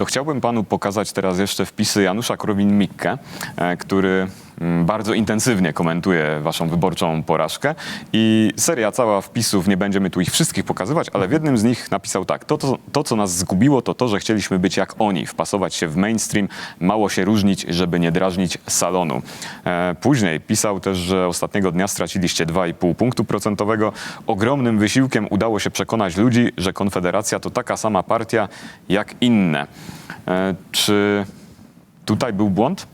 to chciałbym panu pokazać teraz jeszcze wpisy Janusza Korwin-Mikke, e, który bardzo intensywnie komentuje waszą wyborczą porażkę i seria cała wpisów, nie będziemy tu ich wszystkich pokazywać, ale w jednym z nich napisał tak, to, to, to co nas zgubiło to to, że chcieliśmy być jak oni, wpasować się w mainstream, mało się różnić, żeby nie drażnić salonu. E, później pisał też, że ostatniego dnia straciliście 2,5 punktu procentowego. Ogromnym wysiłkiem udało się przekonać ludzi, że Konfederacja to taka sama partia jak inne. E, czy tutaj był błąd?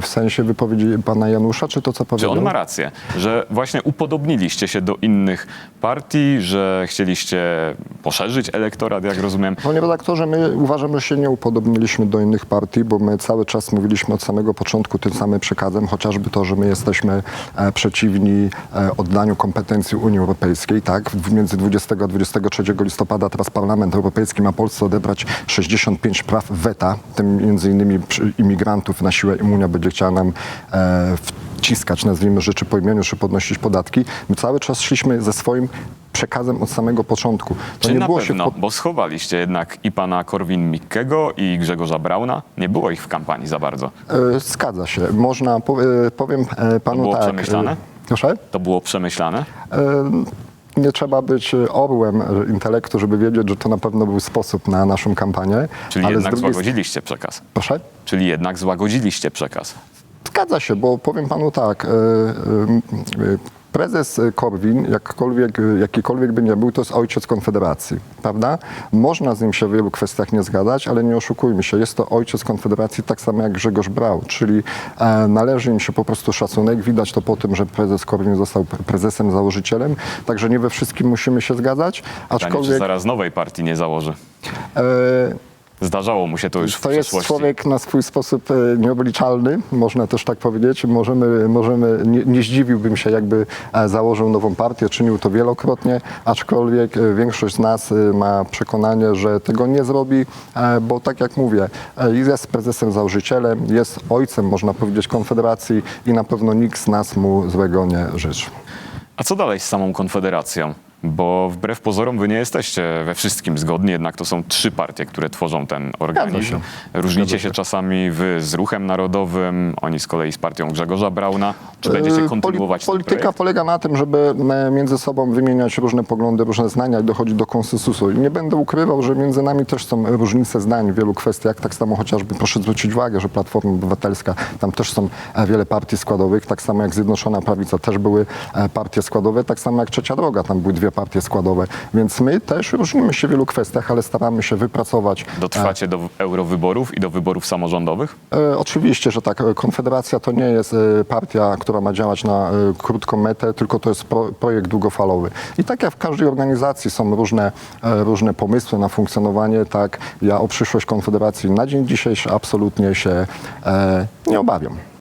W sensie wypowiedzi pana Janusza, czy to, co Czy powiedział? on ma rację, że właśnie upodobniliście się do innych partii, że chcieliście poszerzyć elektorat, jak rozumiem? Panie redaktorze, my uważamy, że się nie upodobniliśmy do innych partii, bo my cały czas mówiliśmy od samego początku tym samym przekazem, chociażby to, że my jesteśmy e, przeciwni e, oddaniu kompetencji Unii Europejskiej. Tak? W- Między 20 a 23 listopada teraz Parlament Europejski ma Polsce odebrać 65 praw weta, tym między innymi przy- imigrantów na siłę im Unia będzie chciała nam e, wciskać, nazwijmy rzeczy po imieniu, czy podnosić podatki. My cały czas szliśmy ze swoim przekazem od samego początku. To Czy nie na było się pewno, pod- bo schowaliście jednak i pana Korwin-Mikkego i Grzegorza Brauna. Nie było ich w kampanii za bardzo. E, Zgadza się. Można, po- powiem e, panu było tak. przemyślane? e, Proszę? To było przemyślane? E, Nie trzeba być e, orłem e, intelektu, żeby wiedzieć, że to na pewno był sposób na naszą kampanię. Czyli ale jednak drugiej złagodziliście przekaz. Proszę? Czyli jednak złagodziliście przekaz. Zgadza się, bo powiem panu tak. Prezes Korwin, jakkolwiek, jakikolwiek by nie był, to jest ojciec Konfederacji, prawda? Można z nim się w wielu kwestiach nie zgadzać, ale nie oszukujmy się, jest to ojciec Konfederacji tak samo jak Grzegorz Brał, czyli e, należy im się po prostu szacunek. Widać to po tym, że prezes Korwin został pre- prezesem, założycielem, także nie we wszystkim musimy się zgadzać, Pytanie, czy aczkolwiek zaraz nowej partii nie założy? e, Zdarzało mu się to już w to jest przeszłości. człowiek na swój sposób e, nieobliczalny, można też tak powiedzieć. Możemy, możemy, nie, nie zdziwiłbym się, jakby e, założył nową partię, czynił to wielokrotnie, aczkolwiek e, większość z nas e, ma przekonanie, że tego nie zrobi, e, bo tak jak mówię, e, jest prezesem założycielem, jest ojcem, można powiedzieć, Konfederacji i na pewno nikt z nas mu złego nie życzy. A co dalej z samą Konfederacją? Bo wbrew pozorom wy nie jesteście we wszystkim zgodni, jednak to są trzy partie, które tworzą ten organizm. Różnicie się czasami wy z Ruchem Narodowym, oni z kolei z partią Grzegorza Brauna. Czy będziecie E, kontynuować poli- Polityka projekt? polega na tym, żeby e, między sobą wymieniać różne poglądy, różne zdania i dochodzić do konsensusu. I nie będę ukrywał, że między nami też są różnice zdań w wielu kwestiach. Tak samo chociażby proszę zwrócić uwagę, że Platforma Obywatelska, tam też są e, wiele partii składowych, tak samo jak Zjednoczona Prawica też były partie składowe, tak samo jak Trzecia Droga, tam były dwie partie składowe. Więc my też różnimy się w wielu kwestiach, ale staramy się wypracować Dotrwacie do eurowyborów i do wyborów samorządowych? E, Oczywiście, że tak. E, Konfederacja to nie jest e, partia, która ma działać na e, krótką metę, tylko to jest pro, projekt długofalowy. I tak jak w każdej organizacji są różne, e, różne pomysły na funkcjonowanie, tak ja o przyszłość Konfederacji na dzień dzisiejszy absolutnie się e, nie obawiam.